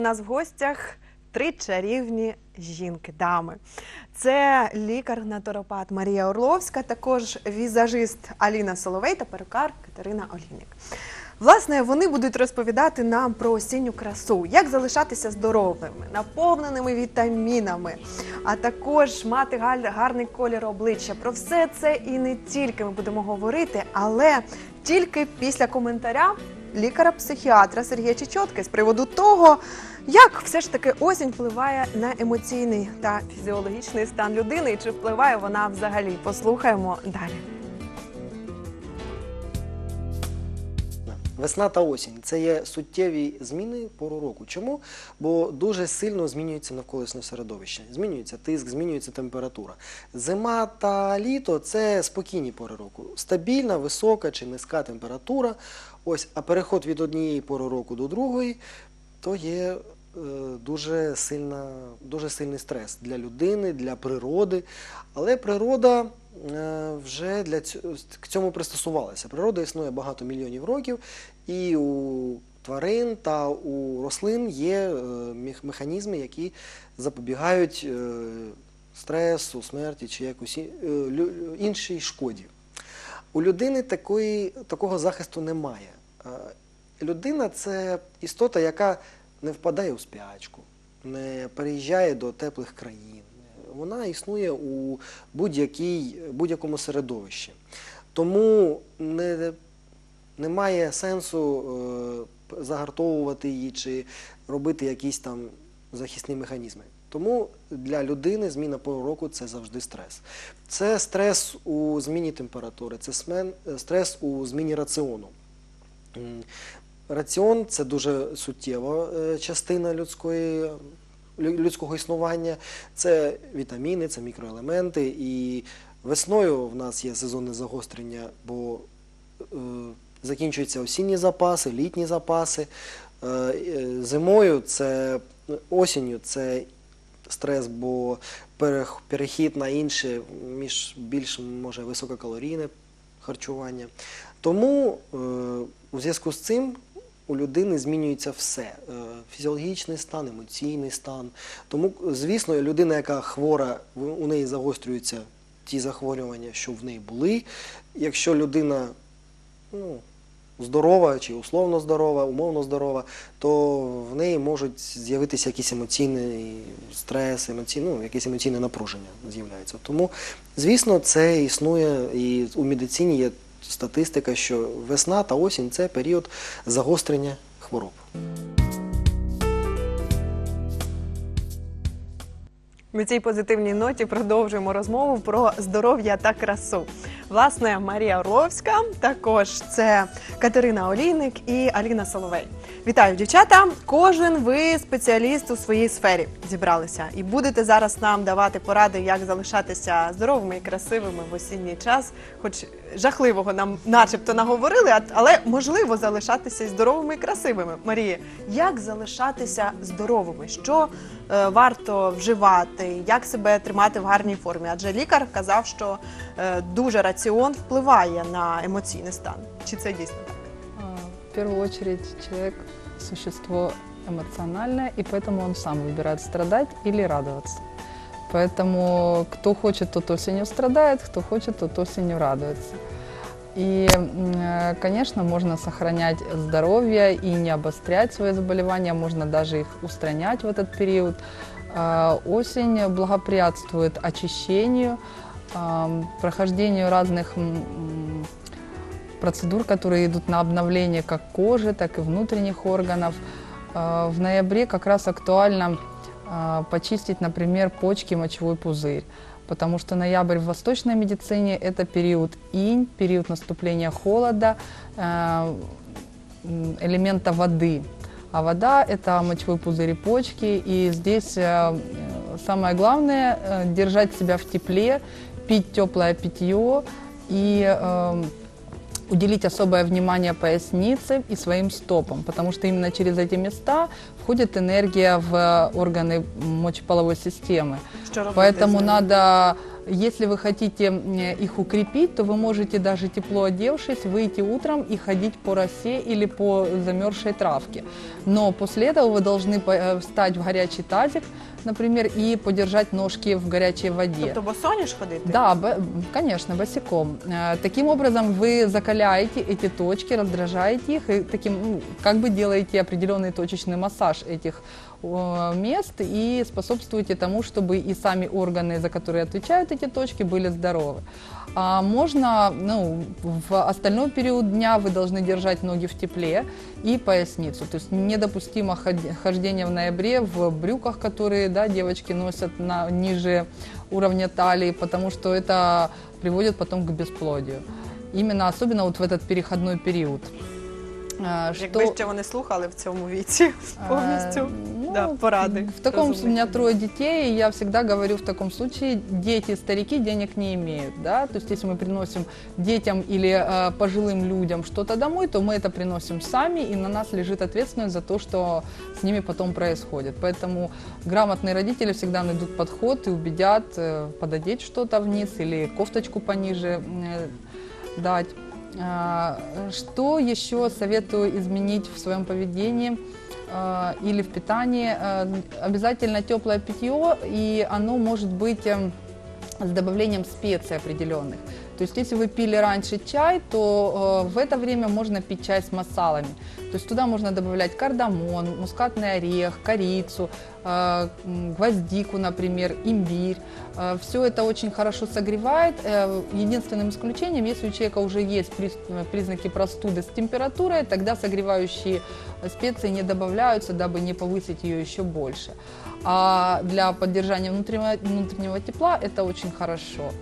У нас в гостях три чарівні жінки, дами. Це лікар-натуропат Марія Орловська, також візажист Аліна Соловей та перукар Катерина Олійник. Власне, вони будуть розповідати нам про осінню красу, як залишатися здоровими, наповненими вітамінами, а також мати гарний колір обличчя. Про все це і не тільки ми будемо говорити, але тільки після коментаря лікаря-психіатра Сергія Чечотки з приводу того, як все ж таки осінь впливає на емоційний та фізіологічний стан людини, і чи впливає вона взагалі? Послухаємо далі. Весна та осінь це є суттєві зміни пору року. Чому? Бо дуже сильно змінюється навколишнє середовище. Змінюється тиск, змінюється температура. Зима та літо це спокійні пори року. Стабільна, висока чи низька температура. Ось, а переход від однієї пори року до другої то є дуже, сильна, дуже сильний стрес для людини, для природи. Але природа е, вже для цього, к цьому пристосувалася. Природа існує багато мільйонів років, і у тварин та у рослин є е, механізми, які запобігають е, стресу, смерті чи е, лю- іншій шкоді. У людини такої, такого захисту немає. Е, Людина це істота, яка не впадає у спячку, не переїжджає до теплих країн. Вона існує у будь-якому середовищі. Тому не, немає сенсу е, загартовувати її чи робити якісь там захисні механізми. Тому для людини зміна пору року це завжди стрес. Це стрес у зміні температури, це стрес у зміні раціону. Раціон це дуже суттєва е, частина людської, людського існування. Це вітаміни, це мікроелементи. І весною в нас є сезонне загострення, бо е, закінчуються осінні запаси, літні запаси. Е, е, Зимою це осінню це стрес, бо перехід на інше, між більш може висококалорійне харчування. Тому е, у зв'язку з цим у людини змінюється все: Е, фізіологічний стан, емоційний стан. Тому, звісно, людина, яка хвора, у неї загострюються ті захворювання, що в неї були. Якщо людина ну, здорова чи условно здорова, умовно здорова, то в неї можуть з'явитися якісь емоційний стрес, емоційні, ну, емоційне напруження з'являється. Тому, звісно, це існує і у медицині є статистика, що весна та осінь це період загострення хвороб. На цій позитивній ноті продовжуємо розмову про здоров'я та красу. Власне, Марія Орловська, також це Катерина Олійник і Аліна Соловей. Вітаю, дівчата! Кожен ви спеціаліст у своїй сфері зібралися і будете зараз нам давати поради, як залишатися здоровими і красивими в осінній час. Хоч жахливого нам, начебто, наговорили, але можливо залишатися здоровими і красивими. Марія, як залишатися здоровими? Що е, варто вживати, як себе тримати в гарній формі? Адже лікар казав, що е, дуже раціон впливає на емоційний стан. Чи це дійсно так? В первую очередь человек – существо эмоциональное, и поэтому он сам выбирает страдать или радоваться. Поэтому кто хочет, тот осенью страдает, кто хочет, тот осенью радуется. И, э, конечно, можно сохранять здоровье и не обострять свои заболевания, можно даже их устранять в этот период. А, Осень благоприятствует очищению, прохождению разных процедур, которые идут на обновление как кожи, так и внутренних органов. А, В ноябре как раз актуально а, почистить, например, почки, мочевой пузырь. Потому что ноябрь в восточной медицине – это период инь, период наступления холода, а, элемента воды. А вода – это мочевой пузырь и почки. И здесь самое главное э, – держать себя в тепле, пить теплое питье и эм, уделить особое внимание пояснице и своим стопам, потому что именно через эти места входит энергия в органы мочеполовой системы. Що робити? Поэтому з ними? надо Если вы хотите м, их укрепить, то вы можете даже тепло одевшись выйти утром и ходить по росе или по замерзшей травке. Но после этого вы должны по- э, встать в горячий тазик, например, и подержать ножки в горячей воде. Тобто босоніж ходити? Да, б- конечно, босиком. Э, Таким образом вы закаляете эти точки, раздражаете их и таким, ну, как бы делаете определенный точечный массаж этих э, мест и способствуете тому, чтобы и сами органы, за которые отвечают эти точки, были здоровы. А можно, ну, в остальной период дня вы должны держать ноги в тепле и поясницу. То есть недопустимо ход- хождение в ноябре в брюках, которые, да, девочки носят на, ниже уровня талии, потому что это приводит потом к бесплодию. Именно особенно вот в этот переходной период. А, Якби ще вони слухали в цьому віці повністю. ну, да, поради. В таком, у розумні. меня трое детей, и я всегда говорю в таком случае, дети, старики денег не имеют, да, то есть если мы приносим детям или э, пожилым людям что-то домой, то мы это приносим сами, и на нас лежит ответственность за то, что с ними потом происходит. Поэтому грамотные родители всегда найдут подход и убедят э, пододеть что-то вниз или кофточку пониже э, дать. А, Что еще советую изменить в своем поведении а, или в питании? А, Обязательно теплое питье, и оно может быть эм, с добавлением специй определенных. То есть если вы пили раньше чай, то э, в это время можно пить чай с масалами. То есть туда можно добавлять кардамон, мускатный орех, корицу, э, гвоздику, например, имбирь. все это очень хорошо согревает. Э, единственным исключением, если у человека уже есть приз- э, признаки простуды с температурой, тогда согревающие специи не добавляются, дабы не повысить ее еще больше. А для поддержания внутреннего, внутреннего тепла это очень хорошо.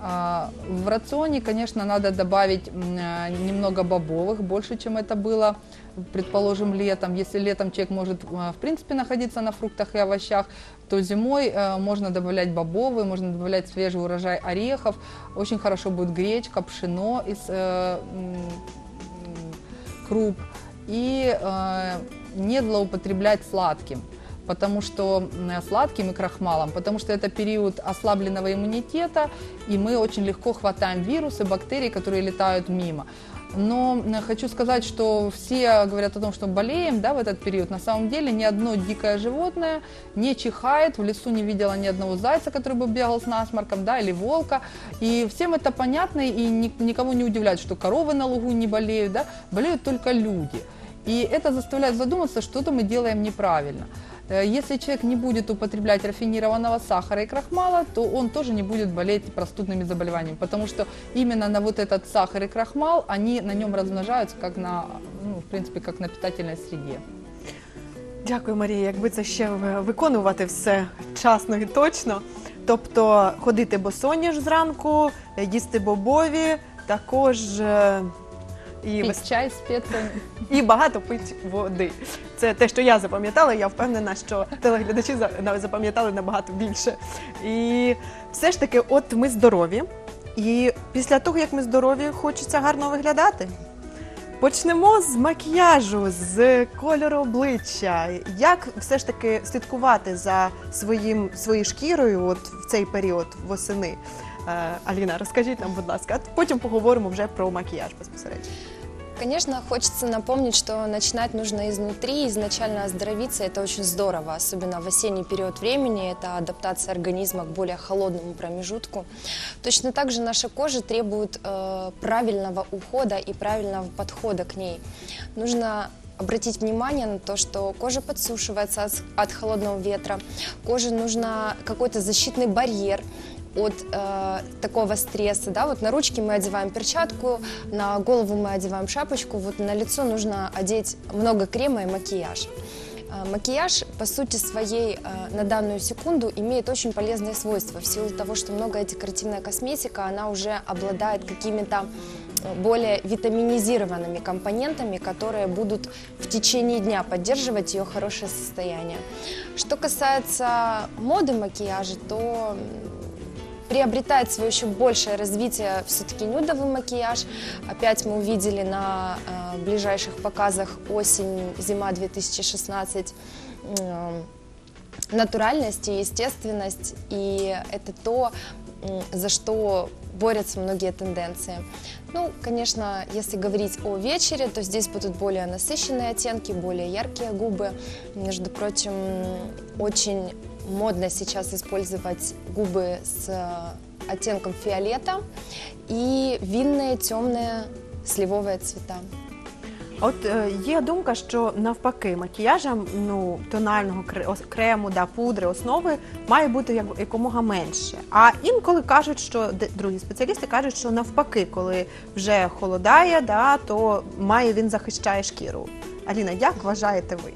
А, В рационе, конечно, надо добавить м, э, немного бобовых, больше, чем это было, предположим, летом. Если летом человек может, э, в принципе, находиться на фруктах и овощах, то зимой э, можно добавлять бобовые, можно добавлять свежий урожай орехов. Очень хорошо будет гречка, пшено из э, м, м, круп. И э, не злоупотреблять сладким Потому что сладким и крахмалом, потому что это период ослабленного иммунитета, и мы очень легко хватаем вирусы, бактерии, которые летают мимо. Но хочу сказать, что все говорят о том, что болеем да, в этот период. На самом деле ни одно дикое животное не чихает. В лесу не видела ни одного зайца, который бы бегал с насморком, да, или волка. И всем это понятно, и ни- никого не удивляет, что коровы на лугу не болеют, да, болеют только люди. И это заставляет задуматься, что-то мы делаем неправильно. Э, Если человек не будет употреблять рафинированного сахара и крахмала, то он тоже не будет болеть простудными заболеваниями, потому что именно на вот этот сахар и крахмал, они на нем размножаются, как на, ну, в принципе, как на питательной среде. Дякую, Марія. Якби це ще в- виконувати все вчасно і точно. Тобто ходити босоніж зранку, е, їсти бобові, також е, і, Пить вис- чай с специями. і багато пити води. Це те, що я запам'ятала. Я впевнена, що телеглядачі за- запам'ятали набагато більше. І все ж таки, от ми здорові. І після того, як ми здорові, хочеться гарно виглядати. Почнемо з макіяжу, з кольору обличчя. Як все ж таки слідкувати за своїм своєю шкірою от в цей період восени? Е, Аліна, розкажіть нам, будь ласка, а потім поговоримо вже про макіяж безпосередньо. Конечно, хочется напомнить, что начинать нужно изнутри, изначально оздоровиться, это очень здорово, особенно в осенний период времени, это адаптация организма к более холодному промежутку. Точно так же наша кожа требует э, правильного ухода и правильного подхода к ней. Нужно обратить внимание на то, что кожа подсушивается от, от холодного ветра, коже нужно какой-то защитный барьер, от э, такого стресса, да, вот на ручки мы одеваем перчатку, на голову мы одеваем шапочку, вот на лицо нужно одеть много крема и макияж. Э, Макияж, по сути своей, э, на данную секунду имеет очень полезные свойства в силу того, что многое декоративная косметика, она уже обладает какими-то э, более витаминизированными компонентами, которые будут в течение дня поддерживать ее хорошее состояние. Что касается моды макияжа, то приобретает свое еще большее развитие все-таки нюдовый макияж. Опять мы увидели на э, ближайших показах осень-зима 2016 м, натуральность и естественность. И это то, м, за что борются многие тенденции. Ну, конечно, если говорить о вечере, то здесь будут более насыщенные оттенки, более яркие губы. Между прочим, очень модно сейчас использовать губы с э, оттенком фиолета и винные темные сливовые цвета. От е, є думка, що навпаки, макіяжем ну тонального кре- ос- крему, да, пудри, основи має бути як, якомога менше. А інколи кажуть, що де- другі спеціалісти кажуть, що навпаки, коли вже холодає, да, то має він захищає шкіру. Аліна, як вважаєте ви?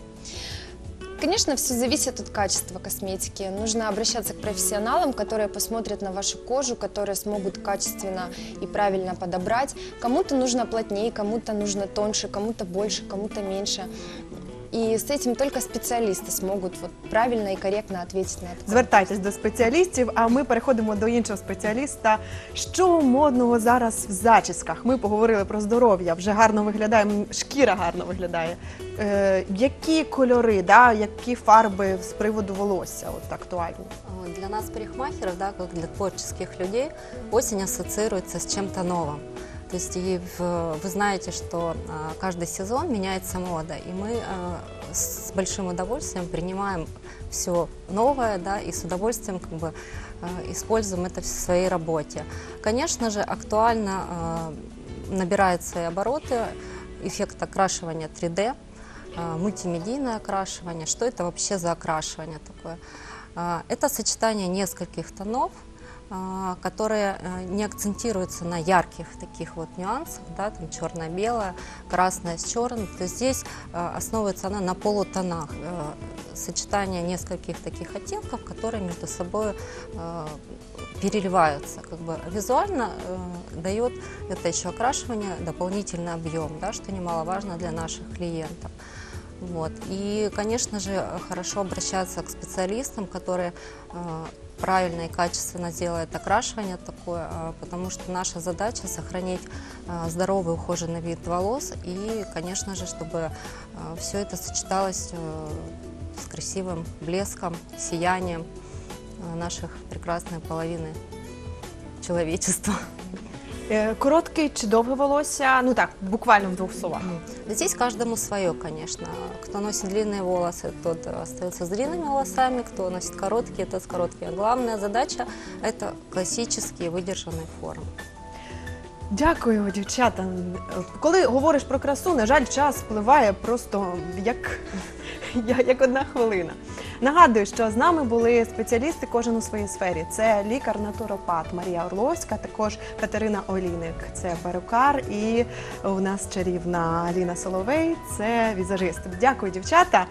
Конечно, все зависит от качества косметики. Нужно обращаться к профессионалам, которые посмотрят на вашу кожу, которые смогут качественно и правильно подобрать. Кому-то нужно плотнее, кому-то нужно тоньше, кому-то больше, кому-то меньше. И с этим только специалисты смогут вот правильно и корректно ответить на это. Звертайтесь до спеціалістів, а ми переходимо до іншого спеціаліста. Що модного зараз в зачісках? Ми поговорили про здоров'я, вже гарно виглядає, м, шкіра гарно виглядає. Е, які кольори, да, які фарби з приводу волосся от актуальні? Вот Для нас, парикмахеров, да, как для творческих людей, осень ассоциируется с чем-то новым. То есть и в- вы знаете, что а, каждый сезон меняется мода, и мы а, с большим удовольствием принимаем все новое, да, и с удовольствием как бы а, используем это в своей работе. Конечно же, актуально а, набирает свои обороты эффект окрашивания 3D, а, мультимедийное окрашивание. Что это вообще за окрашивание такое? А, Это сочетание нескольких тонов, а, которые э, не акцентируются на ярких таких вот нюансах, да, там черно-белое, красное с черным. То есть здесь э, основывается она на полутонах, э, сочетание нескольких таких оттенков, которые между собой э, переливаются. Как бы визуально э, дает это еще окрашивание дополнительный объем, да, что немаловажно для наших клиентов. Вот. И, конечно же, хорошо обращаться к специалистам, которые э, правильно и качественно делают окрашивание такое, э, потому что наша задача сохранить э, здоровый ухоженный вид волос и, конечно же, чтобы все это сочеталось э, с красивым блеском, сиянием э, наших прекрасной половины человечества. Е, коротке чи довге волосся? Ну так, буквально в двох словах. Здесь каждому свое, конечно. Кто носит длинные волосы, тот остается с длинными волосами, кто носит короткие, тот с короткими. Главная задача – это классические выдержанные формы. Дякую, дівчата. Коли говориш про красу, на жаль, час впливає просто як, як одна хвилина. Нагадую, що з нами були спеціалісти, кожен у своїй сфері. Це лікар-натуропат Марія Орловська, також Катерина Олійник, це перукар, і у нас чарівна Аліна Соловей, це візажист. Дякую, дівчата.